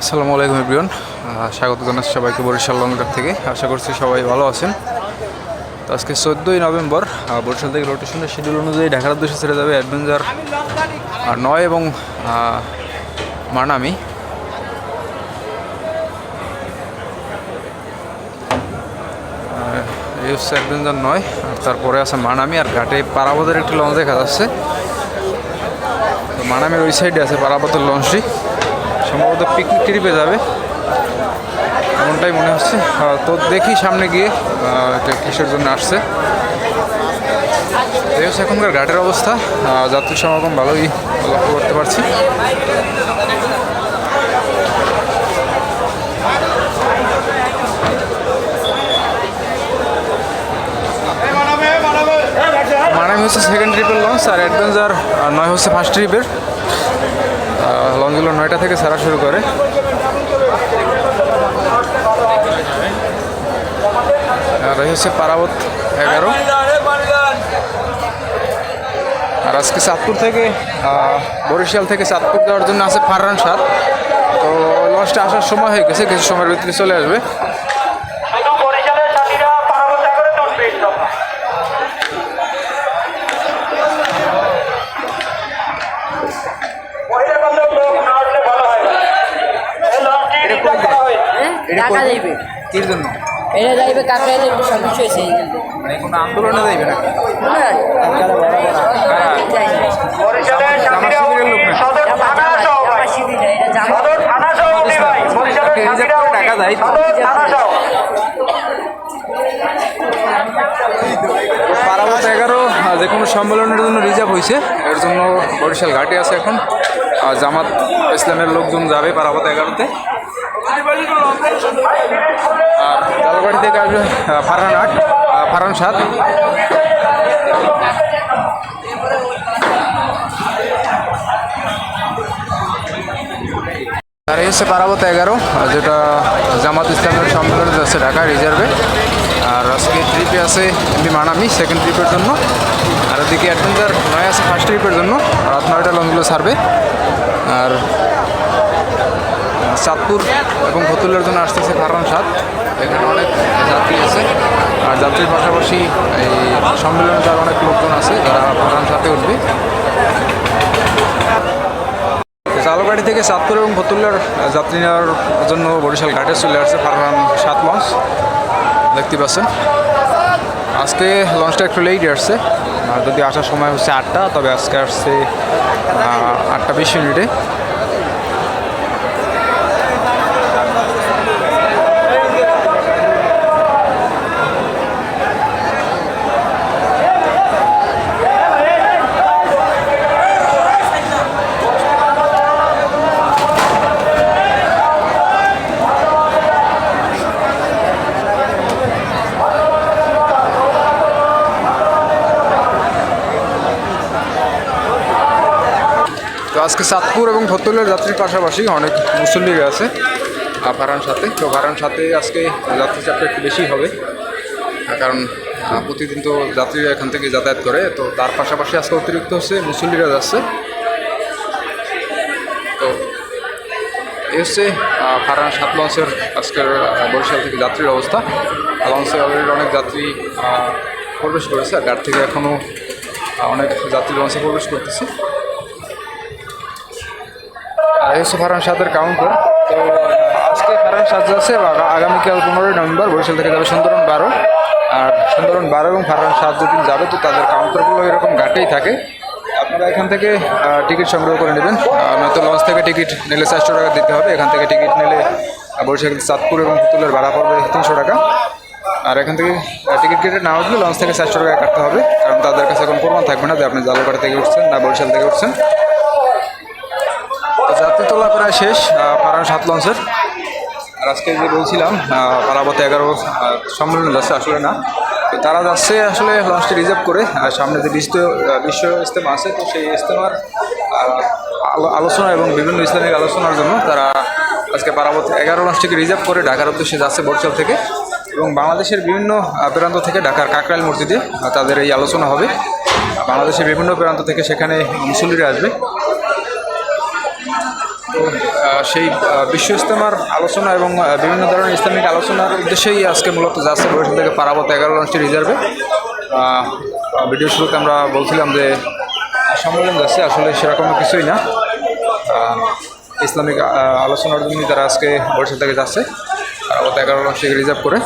আসসালামু আলাইকুম এভরিওয়ান। স্বাগত জানাচ্ছি সবাইকে বরিশাল লংঘাট থেকে। আশা করছি সবাই ভালো আছেন। তো আজকে চোদ্দোই নভেম্বর বরিশাল থেকে রোটেশনের শিডিউল অনুযায়ী ঢাকার উদ্দেশ্যে ছেড়ে যাবে অ্যাডভেঞ্চার নয় এবং মানামি। হচ্ছে অ্যাডভেঞ্চার নয়, আর তারপরে আছে মানামি আর ঘাটে পারাবদের একটি লঞ্চ দেখা যাচ্ছে। তো মানামের ওই সাইডে আছে পারাবতের লঞ্চটি সম্ভবত পিকনিক ট্রিপে যাবে এমনটাই মনে হচ্ছে তো দেখি সামনে গিয়ে এটা কিসের জন্য আসছে এখনকার ঘাটের অবস্থা যাত্রী সমাগম ভালোই লক্ষ্য করতে পারছি মানামি হচ্ছে সেকেন্ড ট্রিপের লঞ্চ আর অ্যাডভেঞ্চার নয় হচ্ছে ফার্স্ট ট্রিপের লঞ্চগুলো নয়টা থেকে সারা শুরু করে। আর হচ্ছে পারাবত এগারো। আর আজকে চাঁদপুর থেকে বরিশাল থেকে চাঁদপুর যাওয়ার জন্য আছে ফাররান সাত তো লঞ্চটা আসার সময় হয়ে গেছে, কিছু সময়ের ভিতরে চলে আসবে। টাকা যাইবে কির জন্য? এটা যাইবে সমস্যা হয়েছে। মানে কোনো আন্দোলনে যাইবে না। টাকা। পারাবত এগারো যে কোনো সম্মেলনের জন্য রিজার্ভ হয়েছে। এর জন্য বরিশাল ঘাটে আছে এখন। আর জামাত ইসলামের লোকজন যাবে পারাবত এগারোতে। আর থেকে আসবে ফারহান আট ফারহান সাত। আর হচ্ছে পারাবত এগারো যেটা জামাত ইসলামের সম্মেলনে যাচ্ছে ঢাকা রিজার্ভে। আর আজকে ট্রিপে আছে এমনি মানামি সেকেন্ড ট্রিপের জন্য। আর ওদিকে অ্যাডভেঞ্চার নয় আছে ফার্স্ট ট্রিপের জন্য। রাত নয়টা লঞ্চগুলো ছাড়বে। আর চাঁদপুর এবং ভতুলের জন্য আসতেছে ফারহান সাত এখানে অনেক যাত্রী আছে। আর যাত্রীর পাশাপাশি এই সম্মেলনে যার অনেক লোকজন আছে, যারা ফারহান সাথে উঠবে। জালগাড়ি থেকে চাঁদপুর এবং ফতুল্লার যাত্রী নেওয়ার জন্য বরিশাল ঘাটে চলে আসছে ফারহান সাত লঞ্চ। দেখতে পাচ্ছেন। আজকে লঞ্চটা একটু লেট আসছে। আর যদি আসার সময় হচ্ছে আটটা, তবে আজকে আসছে আটটা বিশ মিনিটে। আজকে চাঁদপুর এবং ফতুল্লের যাত্রীর পাশাপাশি অনেক মুসল্লিরা আছে ভাড়ার সাথে। তো ভাড়ার সাথে আজকে যাত্রী চাপটা একটু বেশি হবে কারণ প্রতিদিন তো যাত্রীরা এখান থেকে যাতায়াত করে, তো তার পাশাপাশি আজকে অতিরিক্ত হচ্ছে মুসল্লিরা যাচ্ছে। তো এই হচ্ছে ফারান সাত লঞ্চের আজকের বরিশাল থেকে যাত্রীর অবস্থা। লঞ্চে অলরেডি অনেক যাত্রী প্রবেশ করেছে, আর গাড়ি থেকে এখনও অনেক যাত্রী লঞ্চে প্রবেশ করতেছে। হচ্ছে ফারান সাতের কাউন্টার তো আজকে ফারান সাত যাচ্ছে আগামীকাল পনেরোই নভেম্বর বরিশাল থেকে যাবে সুন্দরবন বারো। আর সুন্দরবন বারো এবং ফারান সাত যেদিন যাবে, তো তাদের কাউন্টারগুলো এরকম ঘাটেই থাকে। আপনারা এখান থেকে টিকিট সংগ্রহ করে নেবেন। নয়তো লঞ্চ থেকে টিকিট নিলে চারশো টাকা দিতে হবে। এখান থেকে টিকিট নিলে বরিশাল, চাঁদপুর এবং পুতুলের ভাড়া পড়বে তিনশো টাকা। আর এখান থেকে টিকিট কেটে না উঠলে লঞ্চ থেকে চারশো টাকা কাটতে হবে। কারণ তাদের কাছে এখন প্রমাণ থাকবে না যে আপনি জালুকাটা থেকে উঠছেন না বরিশাল থেকে উঠছেন। তো যাত্রী তোলা প্রায় শেষ পাড়ার সাত লঞ্চের। আর আজকে যে বলছিলাম পারাবতে এগারো সম্মেলন যাচ্ছে, আসলে না। তারা যাচ্ছে আসলে লঞ্চটি রিজার্ভ করে সামনে যে বিশ্ব বিশ্ব ইস্তেমা আছে, তো সেই ইস্তেমার আলো- আলোচনা এবং বিভিন্ন ইসলামিক আলোচনার জন্য তারা আজকে পারাবত এগারো লঞ্চটিকে রিজার্ভ করে ঢাকার উদ্দেশ্যে যাচ্ছে বরিশাল থেকে। এবং বাংলাদেশের বিভিন্ন প্রান্ত থেকে ঢাকার কাকরাইল মসজিদে তাদের এই আলোচনা হবে। বাংলাদেশের বিভিন্ন প্রান্ত থেকে সেখানে মুসল্লিরা আসবে। সেই বিশ্ব ইস্তেমার আলোচনা এবং বিভিন্ন ধরনের ইসলামিক আলোচনার উদ্দেশ্যেই আজকে মূলত যাচ্ছে বরিশাল থেকে পারাবত এগারো লঞ্চটি রিজার্ভে ভিডিও শুরুতে আমরা বলছিলাম যে, সম্মেলন যাচ্ছে, আসলে সেরকম কিছুই না। ইসলামিক আলোচনার জন্যই তারা আজকে বরিশাল থেকে যাচ্ছে। পারাবত এগারো লঞ্চটিকে রিজার্ভ করে।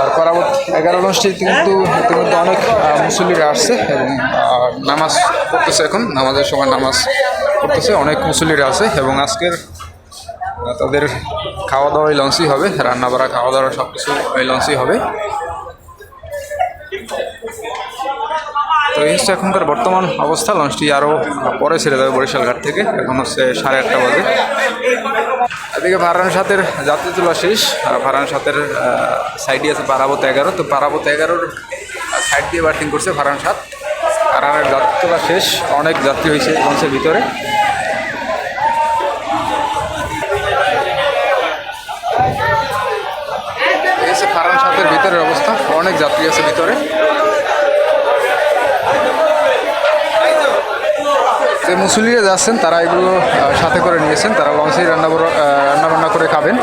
আর পরাবত এগারো লঞ্চটি কিন্তু ইতিমধ্যে অনেক মুসল্লিরা আসছে এবং নামাজ পড়তেছে এখন। নামাজের সময় নামাজ পড়তেছে অনেক মুসল্লিরা আছে এবং আজকের তাদের খাওয়া দাওয়া লঞ্চই হবে রান্না বাড়া খাওয়া দাওয়া সব কিছু এই লঞ্চই হবে। তো এই হচ্ছে এখনকার বর্তমান অবস্থা, লঞ্চটি আরও পরে ছেড়ে যাবে বরিশাল ঘাট থেকে, এখন হচ্ছে সাড়ে আটটা বাজে। এদিকে ভারান সাতের যাত্রী তোলা শেষ, আর ভারান সাতের সাইডে আছে পারাবত এগারো। তো পারাবত এগারোর সাইড দিয়ে ব্যাটিং করছে ভারান সাত। ভারানের যাত্রী তোলা শেষ, অনেক যাত্রী হয়েছে লঞ্চের ভিতরে। ফারান সাতের ভিতরের অবস্থা, অনেক যাত্রী আছে ভিতরে। যে মুসলিরা যাচ্ছেন, তারা এগুলো সাথে করে নিয়েছেন, তারা লঞ্চেই রান্না রান্না বান্না করে খাবেন।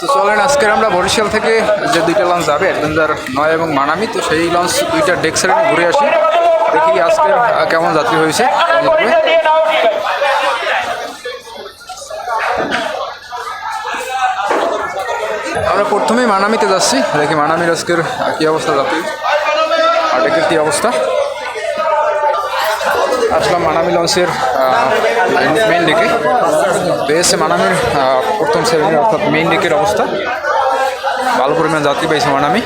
তো চলেন, আজকের আমরা বরিশাল থেকে যে দুইটা লঞ্চ যাবে অ্যাডভেঞ্চার নয় এবং মানামি, তো সেই লঞ্চ দুইটা ডেক সাইডে ঘুরে আসি। দেখি আজকের কেমন যাত্রী হয়েছে। আমরা প্রথমেই মানামিতে যাচ্ছি। দেখি মানামির আজকের কী অবস্থা যাত্রী আর ডেকের কী অবস্থা? আসলাম মানামি লঞ্চের মেইন ডেকে পেয়েছে মানামির প্রথম শ্রেণির অর্থাৎ মেইন ডেকের অবস্থা। ভালো পরিমাণ যাত্রী পেয়েছে মানামি।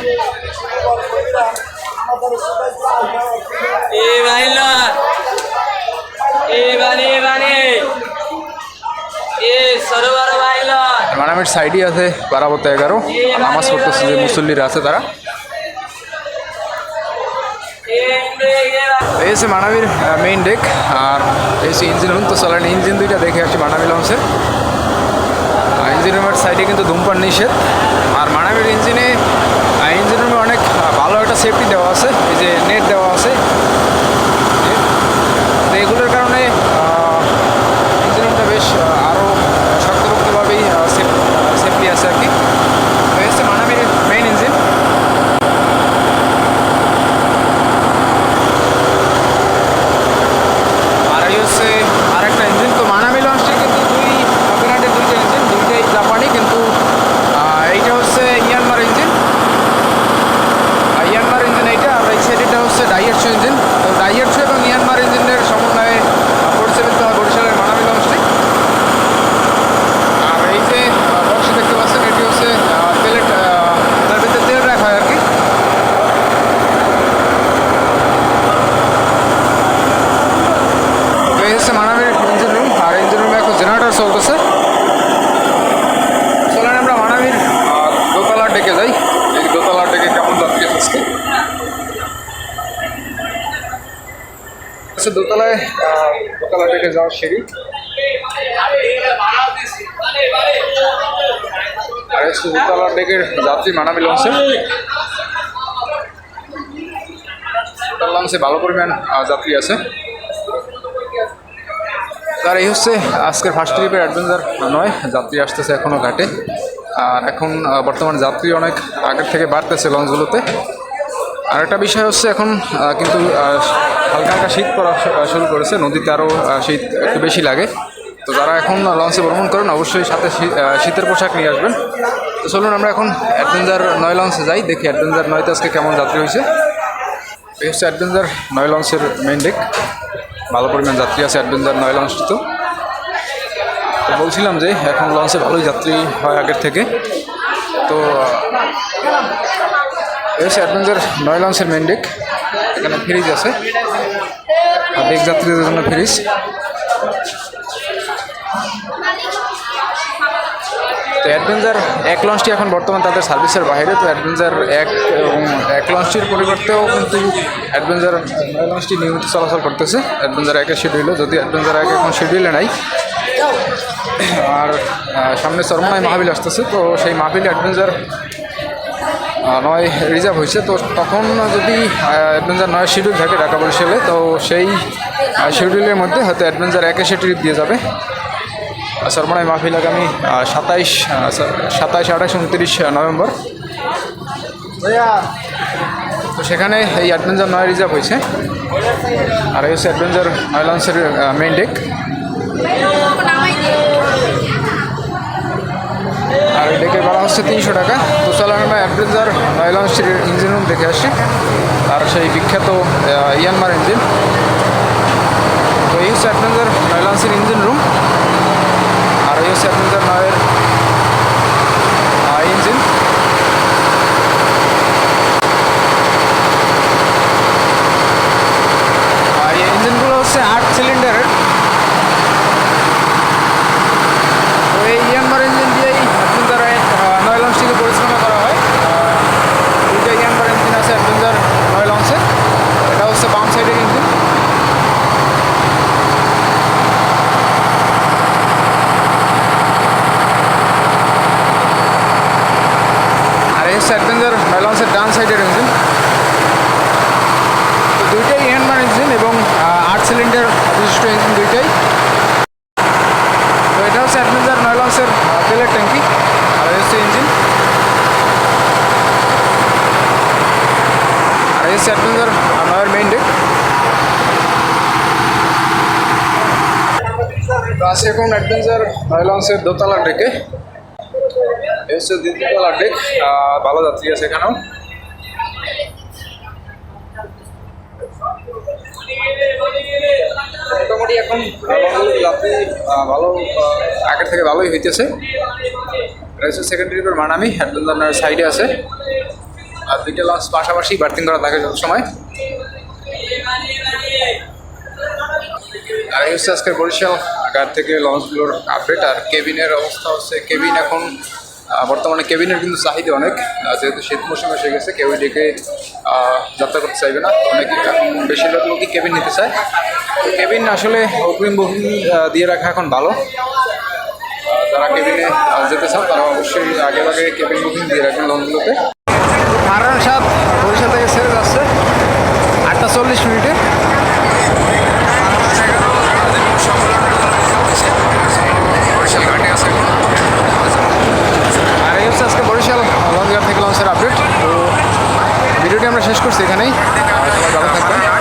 এ ভাইলা এ মানামির সাইডই আছে বারাবত এগারো। নামাজ পড়তেছে যে মুসল্লিরা আছে তারা। এই হচ্ছে মানামির মেইন ডেক আর এই হচ্ছে ইঞ্জিন রুম তো চলেন ইঞ্জিন দুইটা দেখে আসছি মানামি লঞ্চের ইঞ্জিন রুমের সাইডে কিন্তু ধূমপান নিষেধ। আর মানামির ইঞ্জিনে ইঞ্জিন রুমে অনেক ভালো একটা সেফটি দেওয়া আছে। এই যে নেট দেওয়া আছে net। তো এগুলোর কারণে ইঞ্জিন রুমটা বেশ আরও শক্তপোক্তভাবেই সেফটি আছে আর কি তো এই হচ্ছে মানামির মেইন ইঞ্জিন আর এই হচ্ছে আরেকটা ইঞ্জিন তো মানামি লঞ্চটি কিন্তু দুই ব্র্যান্ডের দুইটা ইঞ্জিন দুইটাই জাপানি কিন্তু আহ, এইটা হচ্ছে ইয়ানমার ইঞ্জিন ইয়ানমার ইঞ্জিন এইটা আর এই সাইডটা হচ্ছে ডাইয়ারছু ইঞ্জিন তো ডাইয়ারছু এবং ইয়ানমার ইঞ্জিনের সমন্বয়ে আহ, পরিচালিত হয় বরিশালের মানামি লঞ্চটি আর এই যে বক্সে দেখতে পাচ্ছেন এটি হচ্ছে আহ, তেলের আহ, তার ভিতরে তেল রাখা হয় আর কি তো এই হচ্ছে মানামির ইঞ্জিন রুম আর ইঞ্জিন রুমে এখন জেনারেটর চলতেছে চলেন আমরা মানামির আহ, দোতলার ডেকে যাই এই দোতলার ডেকে কেমন যাত্রী আছে আজকে আচ্ছা দোতলায় দোতলা ডেকে যাওয়ার সিঁড়ি। আর হচ্ছে দোতলার ডেকের যাত্রী মানামি লঞ্চে। দোতলা লঞ্চে ভালো পরিমাণ যাত্রী আছে। আর এই হচ্ছে আজকের ফার্স্ট ট্রিপের অ্যাডভেঞ্চার নয়, যাত্রী আসতেছে এখনও ঘাটে। আর এখন বর্তমান যাত্রী অনেক আগের থেকে বাড়তেছে লঞ্চগুলোতে। আর একটা বিষয় হচ্ছে এখন কিন্তু হালকা হালকা শীত পড়া শুরু করেছে, নদীতে আরও শীত একটু বেশি লাগে। তো যারা এখন লঞ্চে ভ্রমণ করেন, অবশ্যই সাথে শীতের পোশাক নিয়ে আসবেন। তো চলুন আমরা এখন অ্যাডভেঞ্চার নয় লঞ্চে যাই, দেখি অ্যাডভেঞ্চার নয়তে আজকে কেমন যাত্রী হয়েছে। এই হচ্ছে অ্যাডভেঞ্চার নয় লঞ্চের মেইন ডেক ভালো পরিমাণ যাত্রী আছে অ্যাডভেঞ্চার নয় লঞ্চটি তো। তো বলছিলাম যে, এখন লঞ্চে ভালোই যাত্রী হয় আগের থেকে। তো এই হচ্ছে অ্যাডভেঞ্চার নয় লঞ্চের মেন ডেক এখানে ফ্রিজ আছে। ডেক যাত্রীদের জন্য ফ্রিজ। তো অ্যাডভেঞ্চার এক লঞ্চটি এখন বর্তমান তাদের সার্ভিসের বাইরে। তো অ্যাডভেঞ্চার এক এবং এক লঞ্চটির পরিবর্তেও কিন্তু অ্যাডভেঞ্চার নয় লঞ্চটি নিয়মিত চলাচল করতেছে। অ্যাডভেঞ্চার একের শিডিউলে যদি অ্যাডভেঞ্চার এক এখন শিডিউলে নাই, আর সামনে চরমনায় মাহবিল আসতেছে, তো সেই মাহবিল অ্যাডভেঞ্চার নয় রিজার্ভ হয়েছে। তো তখন যদি অ্যাডভেঞ্চার নয় শিডিউল থাকে ঢাকা বরিশালে, তো সেই শিডিউলের মধ্যে হয়তো অ্যাডভেঞ্চার একে সে ট্রিপ দিয়ে যাবে। আর সরমনাই মাহফিল আগামী সাতাইশ সাতাইশ, আঠাশ, উনত্রিশ নভেম্বর। তো সেখানে এই অ্যাডভেঞ্চার নয় রিজার্ভ হয়েছে। আর এই হচ্ছে অ্যাডভেঞ্চার নয় লঞ্চের মেইন ডেক আর এই ডেকের ভাড়া হচ্ছে তিনশো টাকা। তো চলেন আমরা অ্যাডভেঞ্চার নয় লঞ্চের ইঞ্জিন রুম দেখে আসি। আর সেই বিখ্যাত ইয়ানমার ইঞ্জিন। তো এই হচ্ছে অ্যাডভেঞ্চার নয় ইঞ্জিন রুম। আর এই হচ্ছে অ্যাডভেঞ্চার নয়ের ইঞ্জিন আর এই ইঞ্জিনগুলো হচ্ছে আট সিলিন্ডারের তো এই ইয়ানমার ইঞ্জিন দিয়েই অ্যাডভেঞ্চার নয় লঞ্চটিকে পরিচালনা করা হয় আহ, দুইটা ইয়ানমার ইঞ্জিন আছে অ্যাডভেঞ্চার নয় লঞ্চের এটা হচ্ছে বাম সাইডের ইঞ্জিন আর এই হচ্ছে অ্যাডভেঞ্চার নয় লঞ্চের ডান সাইডের ইঞ্জিন তো দুইটাই ইয়ানমার ইঞ্জিন এবং আহ, আট সিলিন্ডার বিশিষ্ট ইঞ্জিন দুইটাই তো এটা হচ্ছে অ্যাডভেঞ্চার নয় লঞ্চের আহ, তেলের ট্যাঙ্কি আর এই হচ্ছে ইঞ্জিন আর এই হচ্ছে অ্যাডভেঞ্চার নয়ের মেইন ডেক তো আছে এখন অ্যাডভেঞ্চার লঞ্চের দোতলার ডেকে হচ্ছে দ্বিতীয়তলার ডেক ভালো যাত্রী আছে এখানেও। মোটামুটি এখন যাত্রী ভালো আগের থেকে ভালোই হইতেছে। এটা হচ্ছে সেকেন্ড ট্রিপের মানামি অ্যাডভেঞ্চার সাইডে আছে। আর দুইটা লঞ্চ পাশাপাশি বার্থিং করা থাকে সব সময়। আর এই হচ্ছে আজকের বরিশাল ঘাট থেকে লঞ্চগুলোর আপডেট আর কেবিনের অবস্থা হচ্ছে, কেবিন এখন বর্তমানে কেবিনের কিন্তু চাহিদা অনেক। যেহেতু শীত মৌসুম এসে গেছে, কেউ ডেকে যাত্রা করতে চাইবে না। অনেকে বেশিরভাগ লোকই কেবিন নিতে চায়। তো কেবিন আসলে অগ্রিম বুকিং দিয়ে রাখা এখন ভালো। যারা কেবিনে যেতে চান তারা অবশ্যই আগে আগে কেবিন বুকিং দিয়ে রাখবেন লঞ্চগুলোতে। হারান সাত বরিশাল থেকে ছেড়ে যাচ্ছে। আটটা চল্লিশ মিনিটে। শেষ করছি এখানেই। ভালো থাকবেন।